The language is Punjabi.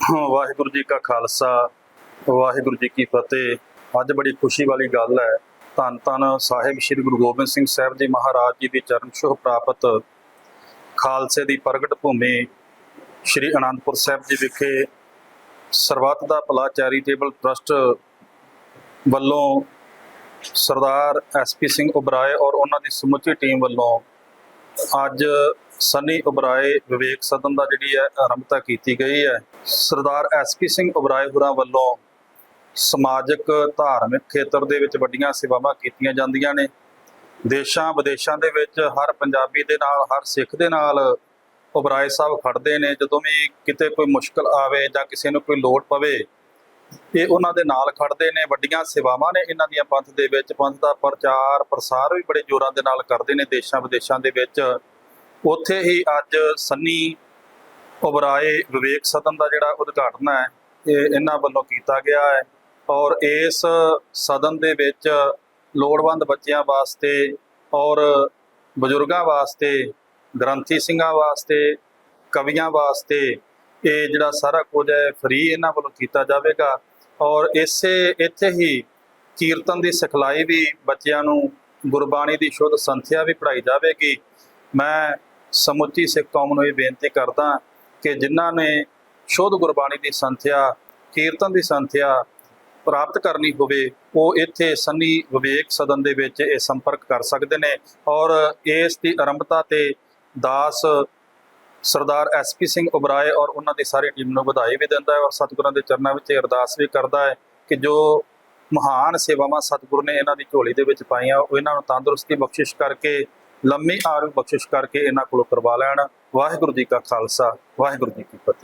ਵਾਹਿਗੁਰੂ ਜੀ ਕਾ ਖਾਲਸਾ, ਵਾਹਿਗੁਰੂ ਜੀ ਕੀ ਫਤਿਹ। ਅੱਜ ਬੜੀ ਖੁਸ਼ੀ ਵਾਲੀ ਗੱਲ ਹੈ, ਧੰਨ ਧੰਨ ਸਾਹਿਬ ਸ੍ਰੀ ਗੁਰੂ ਗੋਬਿੰਦ ਸਿੰਘ ਸਾਹਿਬ ਜੀ ਮਹਾਰਾਜ ਜੀ ਦੀ ਚਰਨ ਛੋਹ ਪ੍ਰਾਪਤ। ਖਾਲਸੇ ਦੀ ਪ੍ਰਗਟ ਭੂਮੀ ਸ੍ਰੀ ਅਨੰਦਪੁਰ ਸਾਹਿਬ ਜੀ ਵਿਖੇ ਸਰਬੱਤ ਦਾ ਭਲਾ ਚੈਰੀਟੇਬਲ ਟਰਸਟ ਵੱਲੋਂ ਸਰਦਾਰ ਐਸਪੀ ਸਿੰਘ ਉਬਰਾਏ ਔਰ ਉਹਨਾਂ ਦੀ ਸਮੁੱਚੀ ਟੀਮ ਵੱਲੋਂ ਅੱਜ ਸਨੀ ਉਬਰਾਏ, ਵਿਵੇਕ ਸਦਨ ਦਾ ਜਿਹੜੀ ਹੈ ਆਰੰਭਤਾ ਕੀਤੀ ਗਈ ਹੈ। ਸਰਦਾਰ ਐਸਪੀ ਸਿੰਘ ਉਬਰਾਏ ਹੋਰਾਂ ਵੱਲੋਂ ਸਮਾਜਿਕ, ਧਾਰਮਿਕ ਖੇਤਰ ਦੇ ਵਿੱਚ ਵੱਡੀਆਂ ਸੇਵਾਵਾਂ ਕੀਤੀਆਂ ਜਾਂਦੀਆਂ ਨੇ। ਦੇਸ਼ਾਂ ਵਿਦੇਸ਼ਾਂ ਦੇ ਵਿੱਚ ਹਰ ਪੰਜਾਬੀ ਦੇ ਨਾਲ, ਹਰ ਸਿੱਖ ਦੇ ਨਾਲ ਉਬਰਾਏ ਸਾਹਿਬ ਖੜਦੇ ਨੇ। ਜਦੋਂ ਵੀ ਕਿਤੇ ਕੋਈ ਮੁਸ਼ਕਲ ਆਵੇ ਜਾਂ ਕਿਸੇ ਨੂੰ ਕੋਈ ਲੋੜ ਪਵੇ, ਇਹ ਉਹਨਾਂ ਦੇ ਨਾਲ ਖੜਦੇ ਨੇ। ਵੱਡੀਆਂ ਸੇਵਾਵਾਂ ਨੇ ਇਹਨਾਂ ਦੀਆਂ ਪੰਥ ਦੇ ਵਿੱਚ। ਪੰਥ ਦਾ ਪ੍ਰਚਾਰ, ਪ੍ਰਸਾਰ ਵੀ ਬੜੇ ਜ਼ੋਰਾਂ ਦੇ ਨਾਲ ਕਰਦੇ ਨੇ ਦੇਸ਼ਾਂ ਵਿਦੇਸ਼ਾਂ ਦੇ ਵਿੱਚ। ਉੱਥੇ ਹੀ ਅੱਜ ਸੰਨੀ ਉਬਰਾਏ ਵਿਵੇਕ ਸਦਨ ਦਾ ਜਿਹੜਾ ਉਦਘਾਟਨ ਹੈ, ਇਹ ਇਹਨਾਂ ਵੱਲੋਂ ਕੀਤਾ ਗਿਆ ਹੈ ਔਰ ਇਸ ਸਦਨ ਦੇ ਵਿੱਚ ਲੋੜਵੰਦ ਬੱਚਿਆਂ ਵਾਸਤੇ ਔਰ ਬਜ਼ੁਰਗਾਂ ਵਾਸਤੇ, ਗ੍ਰੰਥੀ ਸਿੰਘਾਂ ਵਾਸਤੇ, ਕਵੀਆਂ ਵਾਸਤੇ ਇਹ ਜਿਹੜਾ ਸਾਰਾ ਕੁਝ ਹੈ ਫ੍ਰੀ ਇਹਨਾਂ ਵੱਲੋਂ ਕੀਤਾ ਜਾਵੇਗਾ ਔਰ ਇਸੇ, ਇੱਥੇ ਹੀ ਕੀਰਤਨ ਦੀ ਸਿਖਲਾਈ ਵੀ ਬੱਚਿਆਂ ਨੂੰ ਗੁਰਬਾਣੀ ਦੀ ਸ਼ੁੱਧ ਸੰਥਿਆ ਵੀ ਪੜ੍ਹਾਈ ਜਾਵੇਗੀ। ਮੈਂ ਸਮੁੱਚੀ ਸਿੱਖ ਕੌਮ ਨੂੰ ਇਹ ਬੇਨਤੀ ਕਰਦਾ ਕਿ ਜਿਨ੍ਹਾਂ ਨੇ ਸ਼ੁੱਧ ਗੁਰਬਾਣੀ ਦੀ ਸੰਥਿਆ, ਕੀਰਤਨ ਦੀ ਸੰਥਿਆ ਪ੍ਰਾਪਤ ਕਰਨੀ ਹੋਵੇ, ਉਹ ਇੱਥੇ ਸੰਨੀ ਵਿਵੇਕ ਸਦਨ ਦੇ ਵਿੱਚ ਇਹ ਸੰਪਰਕ ਕਰ ਸਕਦੇ ਨੇ ਔਰ ਇਸ ਦੀ ਆਰੰਭਤਾ ਤੇ ਦਾਸ ਸਰਦਾਰ ਐਸਪੀ ਸਿੰਘ ਉਬਰਾਏ ਔਰ ਉਹਨਾਂ ਦੀ ਸਾਰੀ ਟੀਮ ਨੂੰ ਵਧਾਈ ਵੀ ਦਿੰਦਾ ਹੈ ਔਰ ਸਤਿਗੁਰਾਂ ਦੇ ਚਰਨਾਂ ਵਿੱਚ ਅਰਦਾਸ ਵੀ ਕਰਦਾ ਹੈ ਕਿ ਜੋ ਮਹਾਨ ਸੇਵਾਵਾਂ ਸਤਿਗੁਰ ਨੇ ਇਹਨਾਂ ਦੀ ਝੋਲੀ ਦੇ ਵਿੱਚ ਪਾਈਆਂ, ਉਹ ਇਹਨਾਂ ਨੂੰ ਤੰਦਰੁਸਤੀ ਬਖਸ਼ਿਸ਼ ਕਰਕੇ ਲੰਮੀ ਆਯੂ ਬਖਸ਼ਿਸ਼ ਕਰਕੇ ਇਹਨਾਂ ਕੋਲੋਂ ਕਰਵਾ ਲੈਣ। ਵਾਹਿਗੁਰੂ ਜੀ ਕਾ ਖਾਲਸਾ, ਵਾਹਿਗੁਰੂ ਜੀ ਕੀ ਫਤਿਹ।